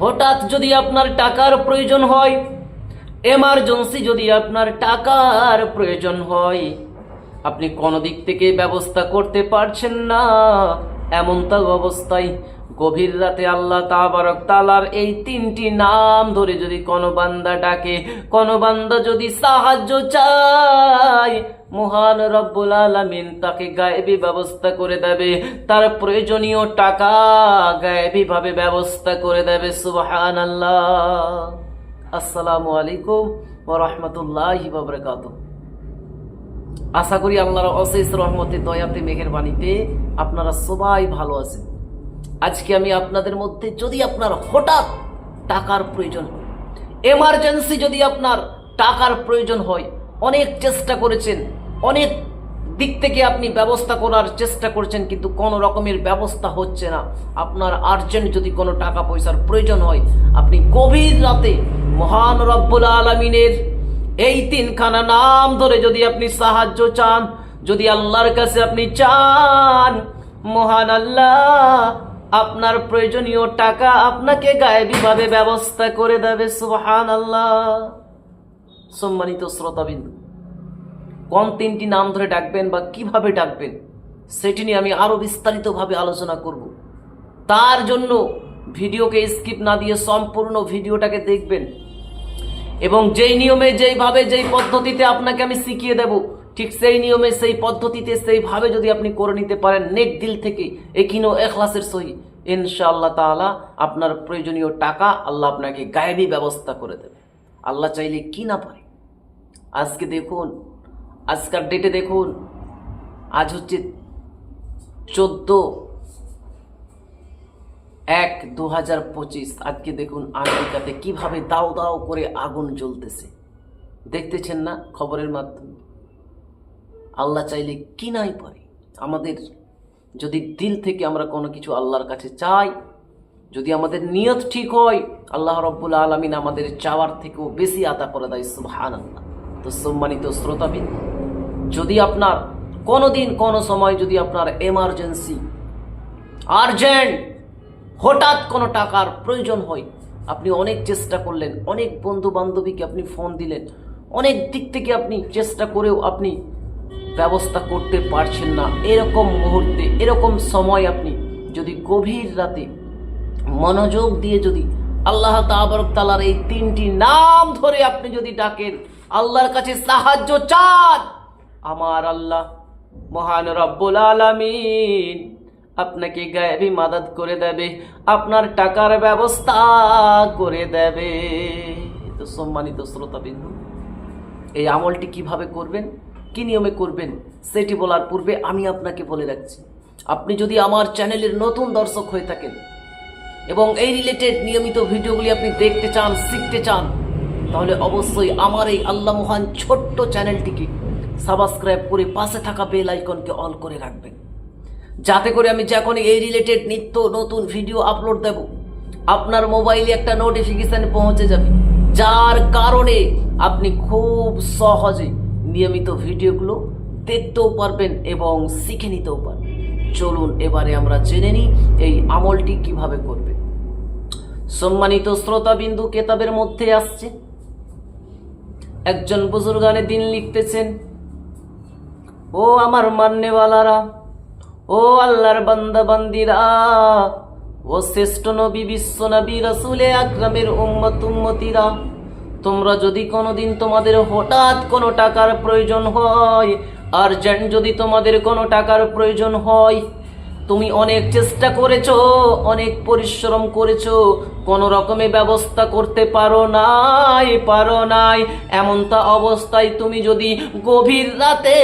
হঠাৎ যদি আপনার টাকার প্রয়োজন হয় এমার্জেন্সি যদি আপনার টাকার প্রয়োজন হয়, আপনি কোনো দিক থেকে ব্যবস্থা করতে পারছেন না এমন অবস্থায় গভীর রাতে আল্লাহ তাবারক তালার এই তিনটি নাম ধরে যদি কোনো বান্দা ডাকে, কোনো বান্দা যদি সাহায্য চায়, মহান রব্বুল আলামিন তাকে গায়েবী ব্যবস্থা করে দেবে, তার প্রয়োজনীয় টাকা গায়েবী ভাবে ব্যবস্থা করে দেবে সুবাহান আল্লাহ আসসালামু আলাইকুম ওয়া রাহমাতুল্লাহি ওয়া বারাকাতুহু। আশা করি আল্লাহর অশেষ রহমতে, দয়াতে মেঘের বাণীতে আপনারা সবাই ভালো আছেন। আজকে আমি আপনাদের মধ্যে যদি আপনার হঠাৎ টাকার প্রয়োজন হয় এমার্জেন্সি যদি আপনার টাকার প্রয়োজন হয়, অনেক চেষ্টা করেছেন, অনেক দিক থেকে আপনি ব্যবস্থা করার চেষ্টা করছেন, কিন্তু কোনো রকমের ব্যবস্থা হচ্ছে না। আপনার আর্জেন্ট যদি কোনো টাকা পয়সার প্রয়োজন হয়, আপনি গভীর রাতে মহান রব্বুল আলমিনের এই তিনখানা নাম ধরে যদি আপনি সাহায্য চান, যদি আল্লাহর কাছে আপনি চান, মহান আল্লাহ আপনার প্রয়োজনীয় টাকা আপনাকে গায়েবীভাবে ব্যবস্থা করে দেবে সুবহান আল্লাহ সম্মানিত শ্রোতাবিন্দু, কোন তিনটি নাম ধরে ডাকবেন বা কীভাবে ডাকবেন, সেটি নিয়ে আমি আরও বিস্তারিতভাবে আলোচনা করব। তার জন্য ভিডিওকে স্কিপ না দিয়ে সম্পূর্ণ ভিডিওটাকে দেখবেন এবং যেই নিয়মে, যেইভাবে, যেই পদ্ধতিতে আপনাকে আমি শিখিয়ে দেব ঠিক সেই নিয়মে, সেই পদ্ধতিতে, সেইভাবে যদি আপনি করে নিতে পারেন, নেক দিল থেকে একিনো এখলাসের সহি, ইনশাআল্লাহ তাআলা আপনার প্রয়োজনীয় টাকা আল্লাহ আপনাকে গায়েবী ব্যবস্থা করে দেবে। আল্লাহ চাইলে কি না পারে? আজকে দেখুন, আজকার ডেটে দেখুন, আজ হচ্ছে চোদ্দ এক দু হাজার পঁচিশ। আজকে দেখুন, আমেরিকাতে কীভাবে দাও দাও করে আগুন জ্বলতেছে। দেখতেছেন না খবরের মাধ্যমে? আল্লাহ চাইলে কি নাই পারে? আমাদের যদি দিল থেকে আমরা কোনো কিছু আল্লাহর কাছে চাই, যদি আমাদের নিয়ত ঠিক হয়, আল্লাহ রব্বুল আলমিন আমাদের চাওয়ার থেকেও বেশি আতা করে দেয় সুবহান আল্লাহ তো সম্মানিত শ্রোতাবিদ, যদি আপনার কোনো দিন কোনো সময় যদি আপনার এমার্জেন্সি আর্জেন্ট হঠাৎ কোনো টাকার প্রয়োজন হয়, আপনি অনেক চেষ্টা করলেন, অনেক বন্ধু বান্ধবীকে আপনি ফোন দিলেন, অনেক দিক থেকে আপনি চেষ্টা করেও আপনি ব্যবস্থা করতে পারছেন না। এরকম মুহূর্তে, এরকম সময় আপনি যদি গভীর রাতে মনোযোগ দিয়ে যদি আল্লাহ তালার এই তিনটি নাম ধরে আপনি যদি ডাকেন, আল্লাহর কাছে সাহায্য চান, আমার আল্লাহ মহান রব্বুল আলামিন আপনাকে গায়েবী মাদাত করে দেবে, আপনার টাকার ব্যবস্থা করে দেবে। তো সম্মানিত শ্রোতাবিন্দু, এই আমলটি কীভাবে করবেন? কি নিয়মে করবেন সেটি বলার পূর্বে আমি আপনাকে বলে রাখছি। আপনি যদি আমার চ্যানেলের নতুন দর্শক হয়ে থাকেন এবং এই রিলেটেড নিয়মিত ভিডিওগুলি আপনি দেখতে চান, শিখতে চান, তাহলে অবশ্যই আমার এই আল্লাহ মহান ছোট্ট চ্যানেলটিকে সাবস্ক্রাইব করে পাশে থাকা বেল আইকনকে অল করে রাখবেন। যাতে করে আমি যখন এই রিলেটেড নিত্য নতুন ভিডিও আপলোড দেব, আপনার মোবাইলে একটা নোটিফিকেশন পৌঁছে যাবে, যার কারণে আপনি খুব সহজে নিয়মিত ভিডিওগুলো দেখতেও পারবেন এবং শিখে নিতেও পারবেন। চলুন এবারে আমরা জেনে নিই এই আমলটি কীভাবে করবেন। সম্মানিত শ্রোতাবিন্দু কেতাবের মধ্যে আসছে। একজন বুজুর্গানে দিন লিখতেছেন, ও আমার মান্যওয়ালারা, ও আল্লাহর বান্দা বান্দিরা ও শ্রেষ্ঠ নবী, বিশ্ব নবী, রসুলে আকরামের উম্মত উম্মতিরা তোমরা যদি কোনোদিন তোমাদের হঠাৎ কোনো টাকার প্রয়োজন হয়, আর্জেন্ট যদি তোমাদের কোনো টাকার প্রয়োজন হয় তুমি অনেক চেষ্টা করেছ, অনেক পরিশ্রম করেছ, কোনো রকমে ব্যবস্থা করতে পারো নাই পারো নাই। এমনটা অবস্থায় তুমি যদি গভীর রাতে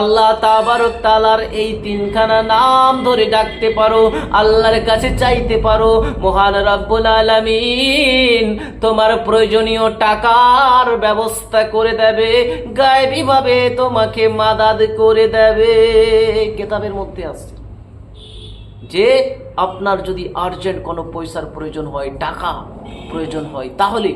আল্লাহ তাবারক তালার এই তিনখানা নাম ধরে ডাকতে পারো, আল্লাহর কাছে চাইতে পারো, মহান রব্বুল আলামিন তোমার প্রয়োজনীয় টাকার ব্যবস্থা করে দেবে, গায়েবীভাবে তোমাকে মাদাদ করে দেবে। কেতাবের মধ্যে আসছে যে আপনার যদি আর্জেন্ট কোনো পয়সার প্রয়োজন হয়, টাকা প্রয়োজন হয়, তাহলে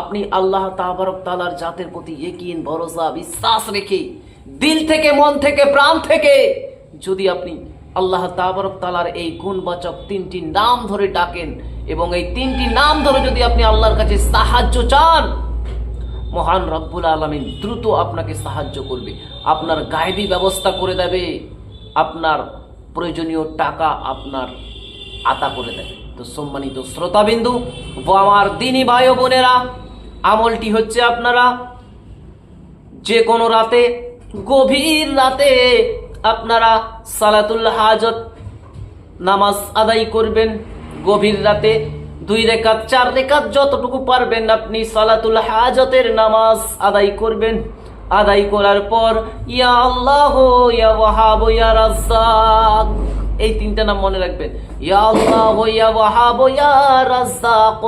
আপনি আল্লাহ তাবারক তালার জাতের প্রতি একিন ভরসা, বিশ্বাস রেখে দিল থেকে, মন থেকে, প্রাণ থেকে যদি আপনি আল্লাহ তাবারক তালার এই গুণবাচক তিনটি নাম ধরে ডাকেন এবং এই তিনটি নাম ধরে যদি আপনি আল্লাহর কাছে সাহায্য চান, মহান রব্বুল আলমিন দ্রুত আপনাকে সাহায্য করবে। আপনার গায়েবী ব্যবস্থা করে দেবে। আপনার প্রয়োজনীয় টাকা আপনার আতা করে দেবে। তো সম্মানিত শ্রোতাবিন্দু, ও আমার দিনী ভাই বোনেরা, আমলটি হচ্ছে আপনারা যে কোনো রাতে, গভীর রাতে আপনারা সালাতুল হাজত নামাজ আদায় করবেন। গভীর রাতে দুই রেখাত, চার রেখাত যতটুকু পারবেন আপনি সালাতুল হাজতের নামাজ আদায় করবেন। আদায় করার পর, ইয়া আল্লাহ, ইয়া ওয়াহাব, ইয়া রাজ্জাক। এই তিনটা নাম মনে রাখবেন ইয়া আল্লাহ, ইয়া ওয়াহাব, ইয়া রাজ্জাক।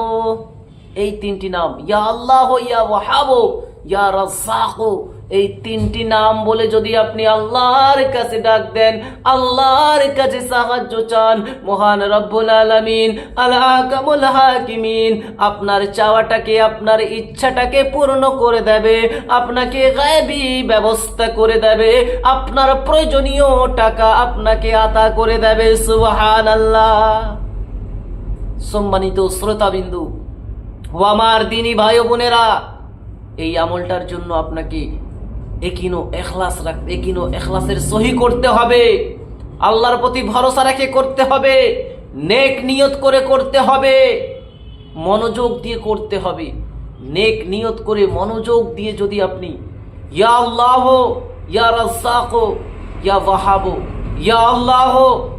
এই তিনটি নাম। ইয়া আল্লাহ, ইয়া ওয়াহাব, ইয়া রাজ্জাক। এই তিনটি নাম বলে যদি আপনি আল্লাহর কাছে ডাক দেন, আল্লাহর কাছে সাহায্য চান, মহান রব্বুল আলামিন, আল হাকামুল হাকিমিন, আপনার চাওয়াটাকে, আপনার ইচ্ছাটাকে পূর্ণ করে দেবে, আপনাকে গায়েবী ব্যবস্থা করে দেবে, আপনার প্রয়োজনীয় টাকা আপনাকে আতা করে দেবে সুবাহান আল্লাহ সম্মানিত শ্রোতাবিন্দু, ও আমার দিনী ভাই বোনেরা, এই আমলটার জন্য আপনাকে একিনো এখলাস রাখ, একিনো এখলাসের সহি করতে হবে। আল্লাহর প্রতি ভরসা রেখে করতে হবে, নেক নিয়ত করে করতে হবে, মনোযোগ দিয়ে করতে হবে। নেক নিয়ত করে মনোযোগ দিয়ে যদি আপনি, ইয়া আল্লাহ, ইয়া রাজ্জাক, ইয়া ওয়াহাব, ইয়া আল্লাহ,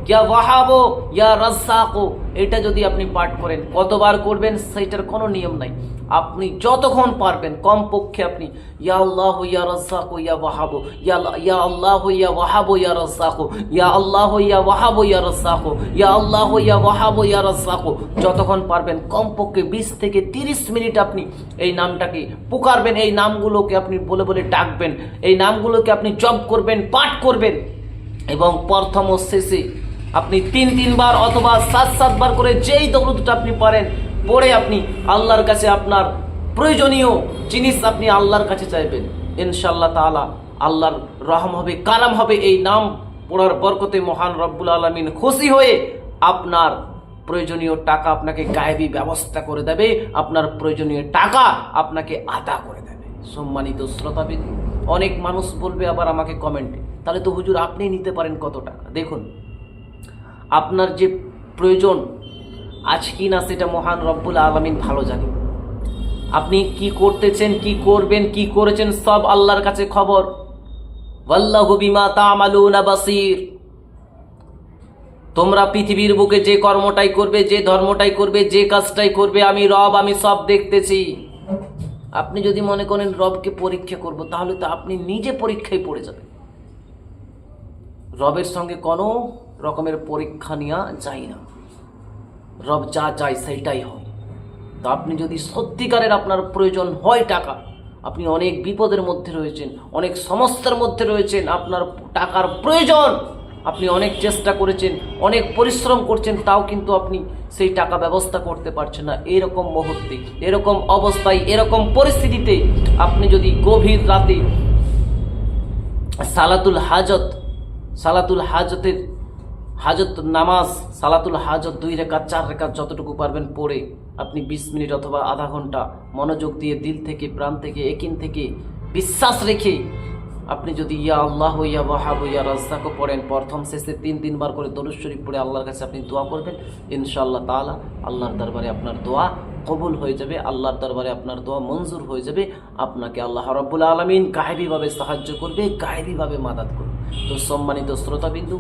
ইয়া ওয়াহাব, ইয়া রাজ্জাক, এটা যদি আপনি পাঠ করেন, কতবার করবেন সেটার কোনো নিয়ম নাই। আপনি যতক্ষণ পারবেন, কমপক্ষে আপনি, ইয়া আল্লাহ, ইয়া রাজ্জাক, ইয়া ওয়াহাব, ইয়া আল্লাহ- ইয়া ওয়াহাব, ইয়া রাজ্জাক, ইয়া আল্লাহ, ইয়া ওয়াহাব, ইয়া রাজ্জাক, ইয়া আল্লাহ, ইয়া ওয়াহাব, ইয়া রাজ্জাক। যতক্ষণ পারবেন, কমপক্ষে বিশ থেকে তিরিশ মিনিট আপনি এই নামটাকে পুকারবেন, এই নামগুলোকে আপনি বলে বলে ডাকবেন, এই নামগুলোকে আপনি জব করবেন, পাঠ করবেন এবং প্রথম ও শেষে আপনি তিন তিনবার অথবা সাত সাতবার করে যেই দৌলতটা আপনি পারেন পড়ে আপনি আল্লাহর কাছে আপনার প্রয়োজনীয় জিনিস আপনি আল্লাহর কাছে চাইবেন। ইনশাল্লাহ তাআলা আল্লাহর রহম হবে, কালাম হবে এই নাম পড়ার বরকতে মহান রব্বুল আলমিন খুশি হয়ে আপনার প্রয়োজনীয় টাকা আপনাকে গায়েবী ব্যবস্থা করে দেবে, আপনার প্রয়োজনীয় টাকা আপনাকে আদা করে দেবে। সম্মানিত শ্রোতাবিদ অনেক মানুষ বলবে আবার আমাকে কমেন্টে তাহলে তো হুজুর আপনি নিতে পারেন কত টাকা? দেখুন, আপনার যে প্রয়োজন আজ কি না সেটা মহান রব্বুল আলমিন ভালো জানে আপনি কি করতেছেন, কি করবেন, কি করেছেন সব আল্লাহর কাছে খবর। বাসির। তোমরা পৃথিবীর বুকে যে কর্মটাই করবে, যে ধর্মটাই করবে, যে কাজটাই করবে, আমি রব, আমি সব দেখতেছি। আপনি যদি মনে করেন রবকে পরীক্ষা করব, তাহলে তো আপনি নিজে পরীক্ষায় পড়ে যাবেন। রবের সঙ্গে কোনো রকমের পরীক্ষা নেওয়া যায় না। রব যা চায় সেইটাই হয়। তো আপনি যদি সত্যিকারের আপনার প্রয়োজন হয় টাকা, আপনি অনেক বিপদের মধ্যে রয়েছেন, অনেক সমস্যার মধ্যে রয়েছেন, আপনার টাকার প্রয়োজন, আপনি অনেক চেষ্টা করেছেন, অনেক পরিশ্রম করছেন, তাও কিন্তু আপনি সেই টাকা ব্যবস্থা করতে পারছেন না। এরকম মুহূর্তে, এরকম অবস্থায়, এরকম পরিস্থিতিতে আপনি যদি গভীর রাতে সালাতুল হাজত, সালাতুল হাজতের হাজত নামাজ, সালাতুল হাজত দুই রেখাত, চার রেখাত যতটুকু পারবেন পড়ে। আপনি বিশ মিনিট অথবা আধা ঘণ্টা মনোযোগ দিয়ে দিল থেকে, প্রাণ থেকে, একিন থেকে বিশ্বাস রেখে আপনি যদি ইয়া আল্লাহ, ইয়া ওয়াহাব, ইয়া রাজ্জাকও পড়েন, প্রথম শেষে তিন, তিনবার করে দরুদ শরীফ পড়ে আল্লাহর কাছে আপনি দোয়া করবেন, ইনশাআল্লাহ তাআলা আল্লাহর দরবারে আপনার দোয়া কবুল হয়ে যাবে, আল্লাহর দরবারে আপনার দোয়া মঞ্জুর হয়ে যাবে, আপনাকে আল্লাহ রব্বুল আলমিন গায়েবীভাবে সাহায্য করবে, গায়েবীভাবে মাদাত করবে। তো সম্মানিত শ্রোতাবিন্দু,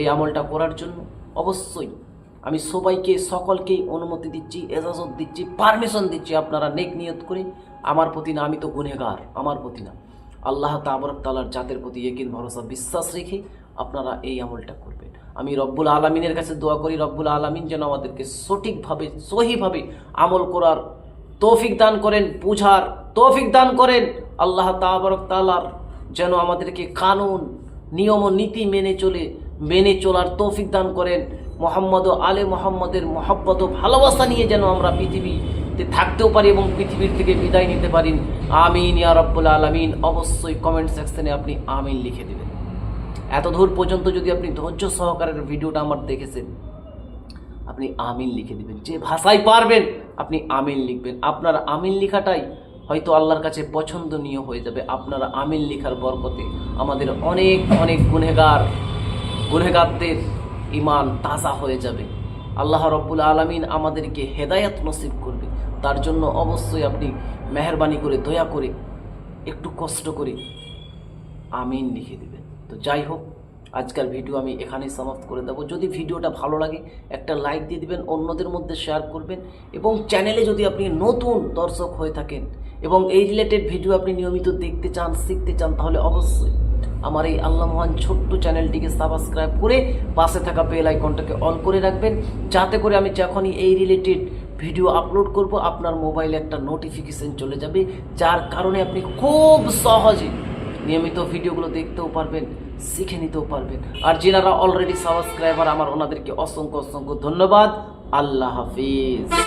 এই আমলটা করার জন্য অবশ্যই আমি সবাইকে, সকলকেই অনুমতি দিচ্ছি, এজাজত দিচ্ছি পারমিশন দিচ্ছি আপনারা নেক নিয়ত করে। আমার প্রতি না, আমি তো গুনেগার আমার প্রতি না। আল্লাহ তাবরক তালার জাতের প্রতি একিন ভরসা, বিশ্বাস রেখে আপনারা এই আমলটা করবেন। আমি রব্বুল আলমিনের কাছে দোয়া করি, রব্বুল আলমিন যেন আমাদেরকে সঠিকভাবে, সহিভাবে আমল করার তৌফিক দান করেন, বুঝার তৌফিক দান করেন। আল্লাহ তাবরক তালার যেন আমাদেরকে কানুন নিয়ম ও নীতি মেনে চলে, মেনে চলার তৌফিক দান করেন। মোহাম্মদ ও আলে মোহাম্মদের মহব্বত ও ভালোবাসা নিয়ে যেন আমরা পৃথিবীতে থাকতেও পারি এবং পৃথিবীর থেকে বিদায় নিতে পারি। আমিন, ইয়া রব্বুল আলমিন। অবশ্যই কমেন্ট সেকশনে আপনি আমিন লিখে দেবেন। এত দূর পর্যন্ত যদি আপনি ধৈর্য সহকারের ভিডিওটা আমার দেখেছেন, আপনি আমিন লিখে দিবেন। যে ভাষায় পারবেন, আপনি আমিন লিখবেন। আপনার আমিন লেখাটাই হয়তো আল্লাহর কাছে পছন্দনীয় হয়ে যাবে আপনার আমিন লেখার বরকতে। আমাদের অনেক অনেক গুনেগার গুনেগারদের ইমান তাজা হয়ে যাবে। আল্লাহ রব্বুল আলমিন আমাদেরকে হেদায়াত নসিব করবে। তার জন্য অবশ্যই আপনি মেহরবানি করে, দয়া করে, একটু কষ্ট করে আমিন লিখে দেবেন। তো যাই হোক, আজকের ভিডিও আমি এখানেই সমাপ্ত করে দেবো। যদি ভিডিওটা ভালো লাগে, একটা লাইক দিয়ে দিবেন, অন্যদের মধ্যে শেয়ার করবেন এবং চ্যানেলে যদি আপনি নতুন দর্শক হয়ে থাকেন এবং এই রিলেটেড ভিডিও আপনি নিয়মিত দেখতে চান, শিখতে চান, তাহলে অবশ্যই আমার এই আল্লাহ মহান ছোট্ট চ্যানেলটিকে সাবস্ক্রাইব করে পাশে থাকা বেল আইকনটাকে অন করে রাখবেন। যাতে করে আমি যখনই এই রিলেটেড ভিডিও আপলোড করব, আপনার মোবাইলে একটা নোটিফিকেশন চলে যাবে, যার কারণে আপনি খুব সহজে নিয়মিত ভিডিওগুলো দেখতেও পারবেন, শিখে নিতেও পারবেন। আর যারা অলরেডি সাবস্ক্রাইবার আমার ওনাদেরকে অসংখ্য অসংখ্য ধন্যবাদ। আল্লাহ হাফিজ।